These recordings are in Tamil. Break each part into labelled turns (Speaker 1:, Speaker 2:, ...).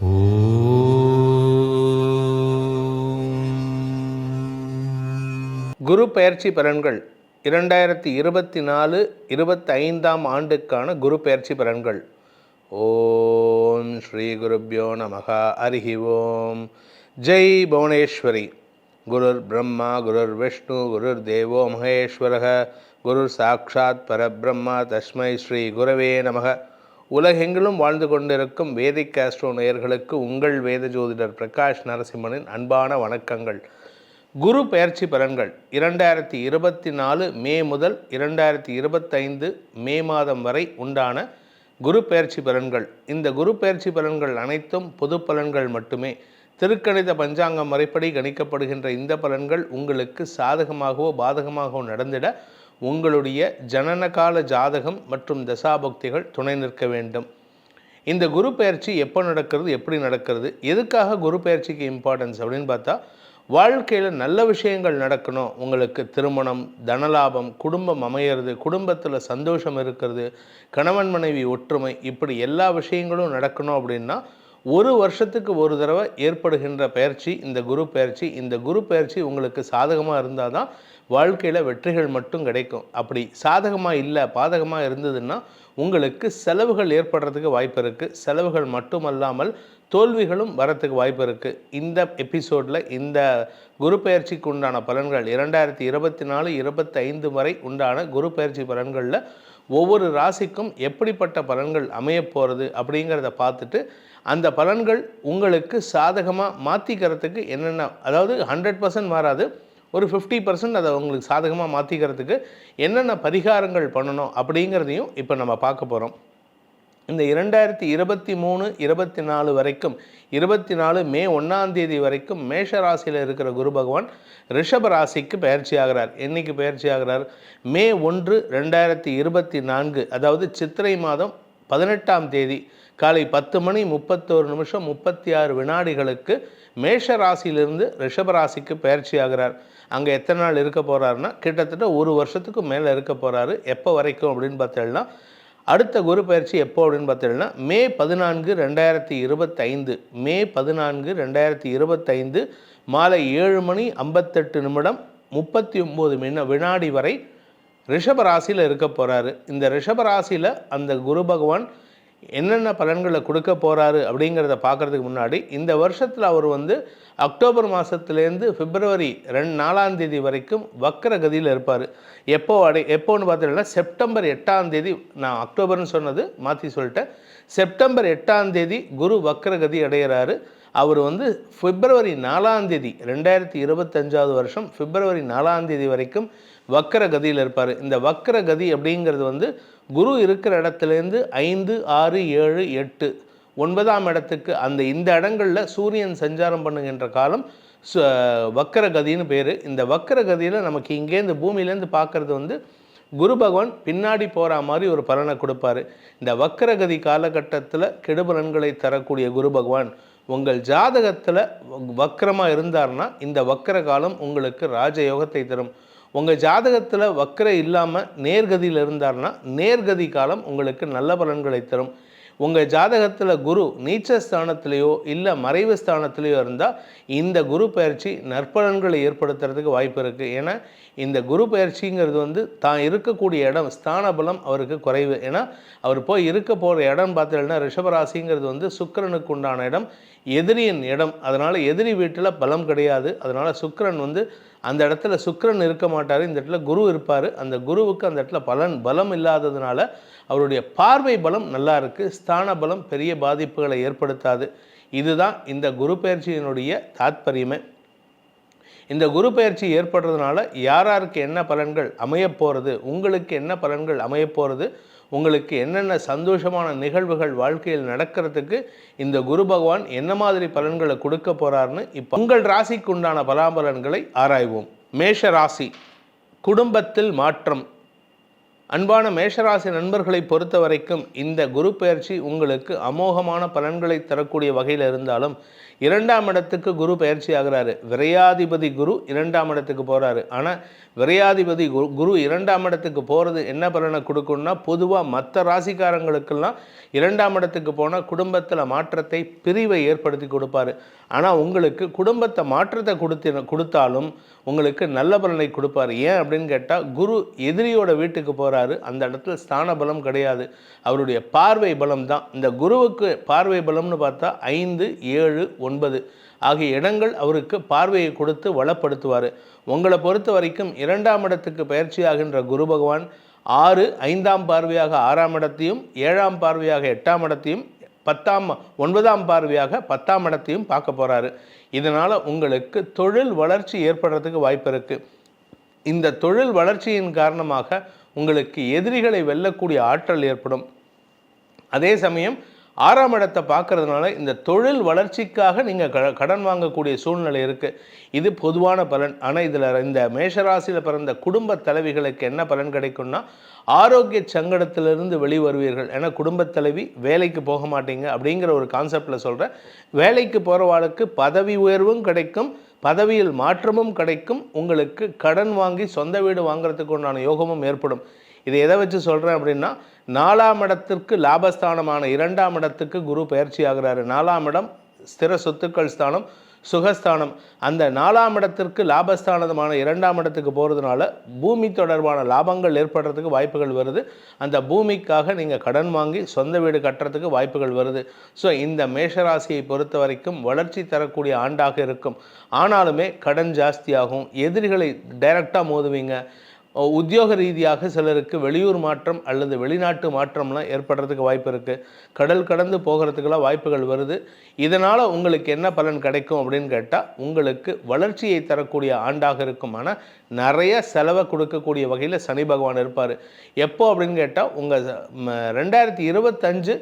Speaker 1: குரு பெயர்ச்சி பலன்கள். இரண்டாயிரத்தி இருபத்தி நாலு இருபத்தி ஐந்தாம் ஆண்டுக்கான குரு பெயர்ச்சி பலன்கள். ஓம் ஸ்ரீ குருப்யோ நமகா. அருகி ஓம். ஜெய் புவனேஸ்வரி. குருர் பிரம்மா குருர் விஷ்ணு குருர் தேவோ மகேஸ்வரக. குருர் சாக்ஷாத் பரபிரம்மா. தஸ்மை ஸ்ரீ குரவே நமக. உலகெங்கிலும் வாழ்ந்து கொண்டிருக்கும் வேதிக் ஆஸ்ட்ரோ நேயர்களுக்கு உங்கள் வேத ஜோதிடர் பிரகாஷ் நரசிம்மனின் அன்பான வணக்கங்கள். குரு பெயர்ச்சி பலன்கள் இரண்டாயிரத்தி இருபத்தி நாலு மே முதல் இரண்டாயிரத்தி இருபத்தைந்து மே மாதம் வரை உண்டான குரு பெயர்ச்சி பலன்கள் இந்த குரு பெயர்ச்சி பலன்கள் அனைத்தும் பொது பலன்கள் மட்டுமே. திருக்கணித பஞ்சாங்கம் முறைப்படி கணிக்கப்படுகின்ற இந்த பலன்கள் உங்களுக்கு சாதகமாகவோ பாதகமாகவோ நடந்திட உங்களுடைய ஜனனகால ஜாதகம் மற்றும் தசாபக்திகள் துணை நிற்க வேண்டும். இந்த குரு பயிற்சி எப்போ நடக்கிறது எப்படி நடக்கிறது எதுக்காக குரு பயிற்சிக்கு இம்பார்ட்டன்ஸ் அப்படின்னு பார்த்தா வாழ்க்கையில் நல்ல விஷயங்கள் நடக்கணும். உங்களுக்கு திருமணம் தனலாபம் குடும்பம் அமையிறது குடும்பத்தில் சந்தோஷம் இருக்கிறது கணவன் மனைவி ஒற்றுமை இப்படி எல்லா விஷயங்களும் நடக்கணும் அப்படின்னா ஒரு வருஷத்துக்கு ஒரு தடவை ஏற்படுகின்ற பயிற்சி இந்த குரு பயிற்சி இந்த குரு பயிற்சி உங்களுக்கு சாதகமாக இருந்தால் தான் வாழ்க்கையில் வெற்றிகள் மட்டும் கிடைக்கும். அப்படி சாதகமாக இல்லை பாதகமாக இருந்ததுன்னா உங்களுக்கு செலவுகள் ஏற்படுறதுக்கு வாய்ப்பு இருக்குது செலவுகள் மட்டுமல்லாமல் தோல்விகளும் வரத்துக்கு வாய்ப்பு இருக்குது இந்த எபிசோடில் இந்த குரு பயிற்சிக்கு உண்டான பலன்கள் இரண்டாயிரத்தி இருபத்தி நாலு இருபத்தைந்து வரை உண்டான குரு பயிற்சி பலன்களில் ஒவ்வொரு ராசிக்கும் எப்படிப்பட்ட பலன்கள் அமைய போகிறது அப்படிங்கிறத பார்த்துட்டு அந்த பலன்கள் உங்களுக்கு சாதகமாக மாற்றிக்கிறதுக்கு என்னென்ன அதாவது ஹண்ட்ரட் பர்சன்ட் மாறாது ஒரு ஃபிஃப்டி பர்சன்ட் அதை உங்களுக்கு சாதகமாக மாற்றிக்கிறதுக்கு என்னென்ன பரிகாரங்கள் பண்ணணும் அப்படிங்கிறதையும் இப்போ நம்ம பார்க்க போகிறோம் இந்த இரண்டாயிரத்தி இருபத்தி மூணு இருபத்தி நாலு வரைக்கும் இருபத்தி நாலு மே ஒன்றாம் தேதி வரைக்கும் மேஷ ராசியில் இருக்கிற குரு பகவான் ரிஷப ராசிக்கு பயிற்சி ஆகிறார். என்னைக்கு பயிற்சி ஆகிறார்? மே ஒன்று ரெண்டாயிரத்தி இருபத்தி நான்கு அதாவது சித்திரை மாதம் பதினெட்டாம் தேதி காலை பத்து மணி முப்பத்தோரு நிமிஷம் முப்பத்தி ஆறு வினாடிகளுக்கு மேஷ ராசியிலிருந்து ரிஷப ராசிக்கு பயிற்சி ஆகிறார். அங்கே எத்தனை நாள் இருக்க போகிறாருன்னா கிட்டத்தட்ட ஒரு வருஷத்துக்கு மேலே இருக்க போகிறாரு எப்போ வரைக்கும் அப்படின்னு பார்த்தீங்கன்னா அடுத்த குரு பயிற்சி எப்போ அப்படின்னு பார்த்தீங்கன்னா மே பதினான்கு ரெண்டாயிரத்தி இருபத்தைந்து மே பதினான்கு ரெண்டாயிரத்தி இருபத்தைந்து மாலை ஏழு மணி ஐம்பத்தெட்டு நிமிடம் முப்பத்தி ஒம்பது மின வினாடி வரை ரிஷபராசியில் இருக்க போகிறாரு இந்த ரிஷபராசியில் அந்த குரு பகவான் என்னென்ன பலன்களை கொடுக்க போகிறாரு அப்படிங்கிறத பார்க்குறதுக்கு முன்னாடி இந்த வருஷத்தில் அவர் வந்து அக்டோபர் மாதத்துலேருந்து பிப்ரவரி ரெண்டு நாலாம் தேதி வரைக்கும் வக்கர கதியில் இருப்பார். எப்போ அடை எப்போன்னு பார்த்தீங்கன்னா செப்டம்பர் எட்டாம் தேதி நான் அக்டோபர்னு சொன்னது மாற்றி சொல்லிட்டேன். செப்டம்பர் எட்டாம் தேதி குரு வக்கர கதி அடைகிறாரு அவர் வந்து பிப்ரவரி நாலாம் தேதி ரெண்டாயிரத்தி இருபத்தஞ்சாவது வருஷம் பிப்ரவரி நாலாம் தேதி வரைக்கும் வக்கர கதியில் இருப்பார். இந்த வக்கர கதி அப்படிங்கிறது வந்து குரு இருக்கிற இடத்துலேருந்து ஐந்து ஆறு ஏழு எட்டு ஒன்பதாம் இடத்துக்கு அந்த இந்த இடங்களில் சூரியன் சஞ்சாரம் பண்ணுகின்ற காலம் வக்கர கதின்னு பேர். இந்த வக்கர கதியில் நமக்கு இங்கேருந்து பூமியிலேருந்து பார்க்குறது வந்து குரு பகவான் பின்னாடி போகிற மாதிரி ஒரு பலனை கொடுப்பாரு. இந்த வக்கரகதி காலகட்டத்தில் கெடுபலன்களை தரக்கூடிய குரு பகவான் உங்கள் ஜாதகத்தில் வக்கரமாக இருந்தார்னா இந்த வக்கர காலம் உங்களுக்கு ராஜயோகத்தை தரும். உங்கள் ஜாதகத்தில் வக்கர இல்லாமல் நேர்கதியில் இருந்தார்னா நேர்கதி காலம் உங்களுக்கு நல்ல பலன்களை தரும். உங்கள் ஜாதகத்தில் குரு நீச்ச ஸ்தானத்திலேயோ இல்லை மறைவு ஸ்தானத்திலேயோ இருந்தால் இந்த குரு பயிற்சி நற்பலன்களை ஏற்படுத்துறதுக்கு வாய்ப்பு இருக்குது ஏன்னா இந்த குரு பயிற்சிங்கிறது வந்து தான் இருக்கக்கூடிய இடம் ஸ்தான பலம் அவருக்கு குறைவு. ஏன்னா அவர் போய் இருக்க போகிற இடம் பார்த்தீங்கன்னா ரிஷபராசிங்கிறது வந்து சுக்கரனுக்கு உண்டான இடம். எதிரியின் இடம். அதனால் எதிரி வீட்டில் பலம் கிடையாது. அதனால் சுக்கரன் வந்து அந்த இடத்துல சுக்கரன் இருக்க மாட்டார். இந்த இடத்துல குரு இருப்பார். அந்த குருவுக்கு அந்த இடத்துல பலன் பலம் இல்லாததுனால அவருடைய பார்வை பலம் நல்லா இருக்குது ஸ்தான பலம் பெரிய பாதிப்புகளை ஏற்படுத்தாது. இதுதான் இந்த குரு பயிற்சியினுடைய தாத்பரியமே. இந்த குரு பயிற்சி ஏற்படுறதுனால யார் யாருக்கு என்ன பலன்கள் அமையப்போகிறது உங்களுக்கு என்ன பலன்கள் அமையப்போகிறது உங்களுக்கு என்னென்ன சந்தோஷமான நிகழ்வுகள் வாழ்க்கையில் நடக்கிறதுக்கு இந்த குரு பகவான் என்ன மாதிரி பலன்களை கொடுக்க போகிறாருன்னு இப்போ உங்கள் ராசிக்கு உண்டான பலாபலன்களை ஆராய்வோம். மேஷ ராசி குடும்பத்தில் மாற்றம். அன்பான மேஷராசி நண்பர்களை பொறுத்த வரைக்கும் இந்த குரு பயிற்சி உங்களுக்கு அமோகமான பலன்களை தரக்கூடிய வகையில் இருந்தாலும் இரண்டாம் இடத்துக்கு குரு பயிற்சி ஆகிறாரு. விரையாதிபதி குரு இரண்டாம் இடத்துக்கு போகிறாரு ஆனால் விரையாதிபதி குரு குரு இரண்டாம் இடத்துக்கு போகிறது என்ன பலனை கொடுக்கும்னா பொதுவாக மற்ற ராசிக்காரங்களுக்கெல்லாம் இரண்டாம் இடத்துக்கு போனால் குடும்பத்தில் மாற்றத்தை பிரிவை ஏற்படுத்தி கொடுப்பாரு. ஆனால் உங்களுக்கு குடும்பத்தை மாற்றத்தை கொடுத்து கொடுத்தாலும் உங்களுக்கு நல்ல பலனை கொடுப்பாரு. ஏன் அப்படின்னு கேட்டால் குரு எதிரியோட வீட்டுக்கு போகிறார் அந்த இடத்துல ஸ்தான பலம் கிடையாது. அவருடைய பார்வை பலம் தான். இந்த குருவுக்கு பார்வை பலம்னு பார்த்தா ஐந்து ஏழு ஒன்பது ஆகிய இடங்கள் அவருக்கு பார்வையை கொடுத்து வளப்படுத்துவார். உங்களை பொறுத்த வரைக்கும் இரண்டாம் இடத்துக்கு பயிற்சியாகின்ற குரு பகவான் ஆறு ஐந்தாம் பார்வையாக ஆறாம் இடத்தையும் ஏழாம் பார்வையாக எட்டாம் இடத்தையும் பத்தாம் ஒன்பதாம் பார்வையாக பத்தாம் இடத்தையும் பார்க்க போகிறாரு இதனால் உங்களுக்கு தொழில் வளர்ச்சி ஏற்படுறதுக்கு வாய்ப்பு இருக்குது இந்த தொழில் வளர்ச்சியின் காரணமாக உங்களுக்கு எதிரிகளை வெல்லக்கூடிய ஆற்றல் ஏற்படும். அதே சமயம் ஆறாம் இடத்தை பார்க்கறதுனால இந்த தொழில் வளர்ச்சிக்காக நீங்கள் க கடன் வாங்கக்கூடிய சூழ்நிலை இருக்குது இது பொதுவான பலன். ஆனால் இதில் இந்த மேஷராசியில் பிறந்த குடும்ப தலைவிகளுக்கு என்ன பலன் கிடைக்கும்னா ஆரோக்கிய சங்கடத்திலிருந்து வெளிவருவீர்கள். ஏன்னா குடும்பத் தலைவி வேலைக்கு போக மாட்டீங்க அப்படிங்கிற ஒரு கான்செப்டில் சொல்கிறேன் வேலைக்கு போகிறவாளுக்கு பதவி உயர்வும் கிடைக்கும். பதவியில் மாற்றமும் கிடைக்கும். உங்களுக்கு கடன் வாங்கி சொந்த வீடு வாங்குறதுக்கு உண்டான யோகமும் ஏற்படும். இது எதை வச்சு சொல்கிறேன் அப்படின்னா நாலாம் இடத்திற்கு லாபஸ்தானமான இரண்டாம் இடத்துக்கு குரு பயிற்சி ஆகிறாரு. நாலாம் இடம் ஸ்திர சொத்துக்கள் ஸ்தானம். சுகஸ்தானம். அந்த நாலாம் இடத்திற்கு லாபஸ்தானமான இரண்டாம் இடத்துக்கு போகிறதுனால பூமி தொடர்பான லாபங்கள் ஏற்படுறதுக்கு வாய்ப்புகள் வருது. அந்த பூமிக்காக நீங்கள் கடன் வாங்கி சொந்த வீடு கட்டுறதுக்கு வாய்ப்புகள் வருது. ஸோ இந்த மேஷராசியை பொறுத்த வரைக்கும் வளர்ச்சி தரக்கூடிய ஆண்டாக இருக்கும். ஆனாலுமே கடன் ஜாஸ்தியாகும். எதிரிகளை டைரக்டாக மோதுவீங்க. உத்தியோக ரீதியாக சிலருக்கு வெளியூர் மாற்றம் அல்லது வெளிநாட்டு மாற்றம்லாம் ஏற்படுறதுக்கு வாய்ப்பு இருக்குது கடல் கடந்து போகிறதுக்கெல்லாம் வாய்ப்புகள் வருது. இதனால் உங்களுக்கு என்ன பலன் கிடைக்கும் அப்படின்னு கேட்டால் உங்களுக்கு வளர்ச்சியை தரக்கூடிய ஆண்டாக இருக்கும் ஆனால் நிறைய செலவை கொடுக்கக்கூடிய வகையில் சனி பகவான் இருப்பார். எப்போ அப்படின்னு கேட்டால் உங்கள் ரெண்டாயிரத்தி இருபத்தஞ்சு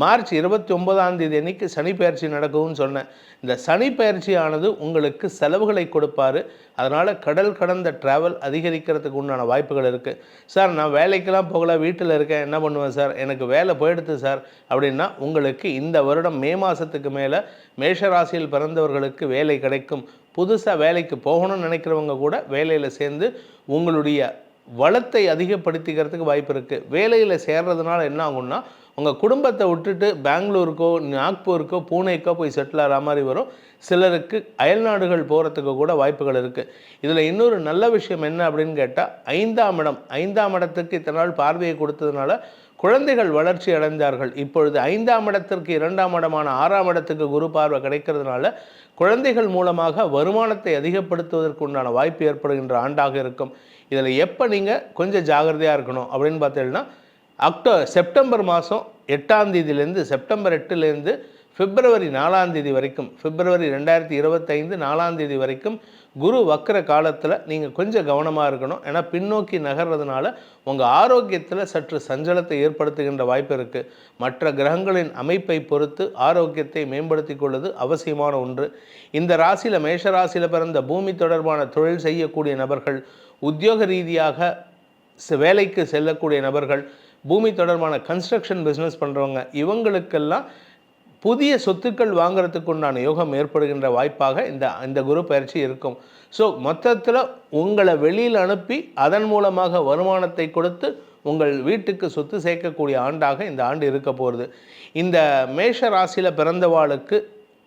Speaker 1: மார்ச் இருபத்தி ஒன்பதாம் தேதி அன்னைக்கு சனி பயிற்சி நடக்கும்னு சொன்னேன். இந்த சனி பயிற்சியானது உங்களுக்கு செலவுகளை கொடுப்பாரு. அதனால் கடல் கடந்த ட்ராவல் அதிகரிக்கிறதுக்கு உண்டான வாய்ப்புகள் இருக்குது சார் நான் வேலைக்கெல்லாம் போகல வீட்டில் இருக்கேன். என்ன பண்ணுவேன் சார்? எனக்கு வேலை போயிடுது சார். அப்படின்னா உங்களுக்கு இந்த வருடம் மே மாதத்துக்கு மேலே மேஷராசியில் பிறந்தவர்களுக்கு வேலை கிடைக்கும். புதுசாக வேலைக்கு போகணும்னு நினைக்கிறவங்க கூட வேலையில் சேர்ந்து உங்களுடைய வளத்தை அதிகப்படுத்திக்கிறதுக்கு வாய்ப்பு இருக்குது வேலையில் சேர்றதுனால என்ன ஆகும்னா உங்கள் குடும்பத்தை விட்டுட்டு பெங்களூருக்கோ நாக்பூருக்கோ பூனேக்கோ போய் செட்டில் ஆகிற மாதிரி வரும். சிலருக்கு அயல்நாடுகள் போகிறதுக்கு கூட வாய்ப்புகள் இருக்குது இதில் இன்னொரு நல்ல விஷயம் என்ன அப்படின்னு கேட்டால் ஐந்தாம் இடம் ஐந்தாம் இடத்துக்கு இத்தனை நாள் பார்வையை கொடுத்ததுனால குழந்தைகள் வளர்ச்சி அடைந்தார்கள். இப்பொழுது ஐந்தாம் இடத்திற்கு இரண்டாம் இடமான ஆறாம் இடத்துக்கு குரு பார்வை கிடைக்கிறதுனால குழந்தைகள் மூலமாக வருமானத்தை அதிகப்படுத்துவதற்கு உண்டான வாய்ப்பு ஏற்படுகின்ற ஆண்டாக இருக்கும். இதில் எப்போ நீங்கள் கொஞ்சம் ஜாகிரதையாக இருக்கணும் அப்படின்னு பார்த்தீங்கன்னா அக்டோ செப்டம்பர் மாதம் எட்டாம் தேதியிலேருந்து செப்டம்பர் எட்டுலேருந்து பிப்ரவரி நாலாம் தேதி வரைக்கும் பிப்ரவரி ரெண்டாயிரத்தி இருபத்தைந்து நாலாம் தேதி வரைக்கும் குரு வக்கர காலத்தில் நீங்கள் கொஞ்சம் கவனமாக இருக்கணும். ஏன்னா பின்னோக்கி நகர்றதுனால உங்கள் ஆரோக்கியத்தில் சற்று சஞ்சலத்தை ஏற்படுத்துகின்ற வாய்ப்பு இருக்குது மற்ற கிரகங்களின் அமைப்பை பொறுத்து ஆரோக்கியத்தை மேம்படுத்தி கொள்வது அவசியமான ஒன்று. இந்த ராசியில் மேஷ ராசியில் பிறந்த பூமி தொடர்பான தொழில் செய்யக்கூடிய நபர்கள் உத்தியோக ரீதியாக வேலைக்கு செல்லக்கூடிய நபர்கள் பூமி தொடர்பான கன்ஸ்ட்ரக்ஷன் பிஸ்னஸ் பண்ணுறவங்க இவங்களுக்கெல்லாம் புதிய சொத்துக்கள் வாங்குறதுக்கு உண்டான யோகம் ஏற்படுகின்ற வாய்ப்பாக இந்த இந்த குரு பயிற்சி இருக்கும். ஸோ மொத்தத்தில் உங்களை வெளியில் அனுப்பி அதன் மூலமாக வருமானத்தை கொடுத்து உங்கள் வீட்டுக்கு சொத்து சேர்க்கக்கூடிய ஆண்டாக இந்த ஆண்டு இருக்க போகிறது இந்த மேஷ ராசியில் பிறந்தவாளுக்கு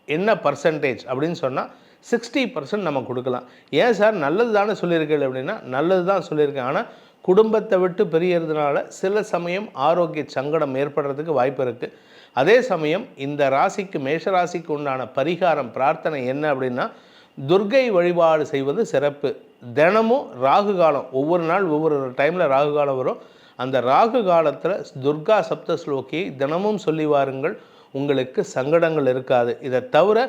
Speaker 1: என்ன பர்சன்டேஜ் அப்படின்னு சொன்னால் சிக்ஸ்டி பர்சன்ட் நம்ம கொடுக்கலாம். ஏன் சார்? நல்லது தானே சொல்லியிருக்கேன் அப்படின்னா நல்லது தான் சொல்லியிருக்கேன். ஆனால் குடும்பத்தை விட்டு பிரியறதுனால சில சமயம் ஆரோக்கிய சங்கடம் ஏற்படுறதுக்கு வாய்ப்பு இருக்குது அதே சமயம் இந்த ராசிக்கு மேஷராசிக்கு உண்டான பரிகாரம் பிரார்த்தனை என்ன அப்படின்னா துர்கை வழிபாடு செய்வது சிறப்பு. தினமும் ராகு காலம் ஒவ்வொரு நாள் ஒவ்வொரு டைமில் ராகு காலம் வரும். அந்த ராகு காலத்தில் துர்கா சப்த ஸ்லோக்கியை தினமும் சொல்லி வாருங்கள். உங்களுக்கு சங்கடங்கள் இருக்காது. இதை தவிர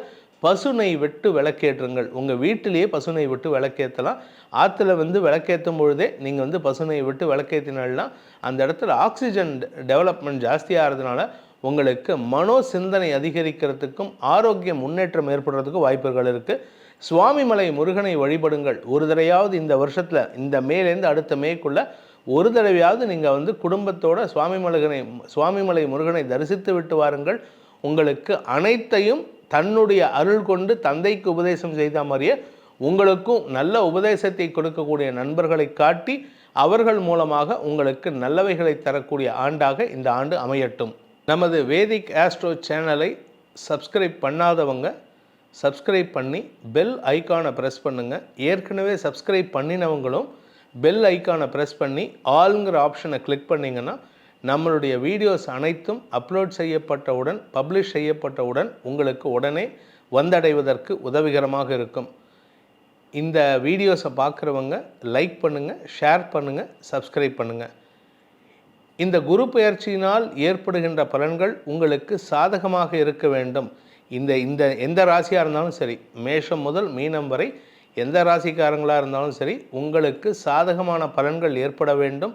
Speaker 1: பசுனை விட்டு விளக்கேற்றுங்கள். உங்கள் வீட்டிலேயே பசுனை விட்டு விளக்கேற்றலாம். ஆற்றுல வந்து விளக்கேற்றும் பொழுதே நீங்கள் வந்து பசுனை விட்டு விளக்கேற்றினால்னா அந்த இடத்துல ஆக்சிஜன் டெவலப்மெண்ட் ஜாஸ்தியாகிறதுனால உங்களுக்கு மனோ சிந்தனை அதிகரிக்கிறதுக்கும் ஆரோக்கிய முன்னேற்றம் ஏற்படுறதுக்கும் வாய்ப்புகள் இருக்குது சுவாமிமலை முருகனை வழிபடுங்கள். ஒரு தடையாவது இந்த வருஷத்தில் இந்த மேலேருந்து அடுத்த மேக்குள்ளே ஒரு தடவையாவது நீங்கள் வந்து குடும்பத்தோட சுவாமி மலகனை சுவாமிமலை முருகனை தரிசித்து விட்டு வாருங்கள். உங்களுக்கு அனைத்தையும் தன்னுடைய அருள் கொண்டு தந்தைக்கு உபதேசம் செய்த மாதிரியே உங்களுக்கும் நல்ல உபதேசத்தை கொடுக்கக்கூடிய நண்பர்களை காட்டி அவர்கள் மூலமாக உங்களுக்கு நல்லவைகளை தரக்கூடிய ஆண்டாக இந்த ஆண்டு அமையட்டும். நமது வேதிக் ஆஸ்ட்ரோ சேனலை சப்ஸ்கிரைப் பண்ணாதவங்க சப்ஸ்கிரைப் பண்ணி பெல் ஐக்கானை ப்ரெஸ் பண்ணுங்கள் ஏற்கனவே சப்ஸ்கிரைப் பண்ணினவங்களும் பெல் ஐக்கானை ப்ரெஸ் பண்ணி ஆளுங்கிற ஆப்ஷனை கிளிக் பண்ணிங்கன்னா நம்மளுடைய வீடியோஸ் அனைத்தும் அப்லோட் செய்யப்பட்டவுடன் பப்ளிஷ் செய்யப்பட்டவுடன் உங்களுக்கு உடனே வந்தடைவதற்கு உதவிகரமாக இருக்கும். இந்த வீடியோஸை பார்க்குறவங்க லைக் பண்ணுங்கள் ஷேர் பண்ணுங்கள் சப்ஸ்கிரைப் பண்ணுங்கள் இந்த குரு பெயர்ச்சியினால் ஏற்படுகின்ற பலன்கள் உங்களுக்கு சாதகமாக இருக்க வேண்டும். இந்த இந்த எந்த ராசியாக இருந்தாலும் சரி மேஷம் முதல் மீனம் வரை எந்த ராசிக்காரங்களாக இருந்தாலும் சரி உங்களுக்கு சாதகமான பலன்கள் ஏற்பட வேண்டும்.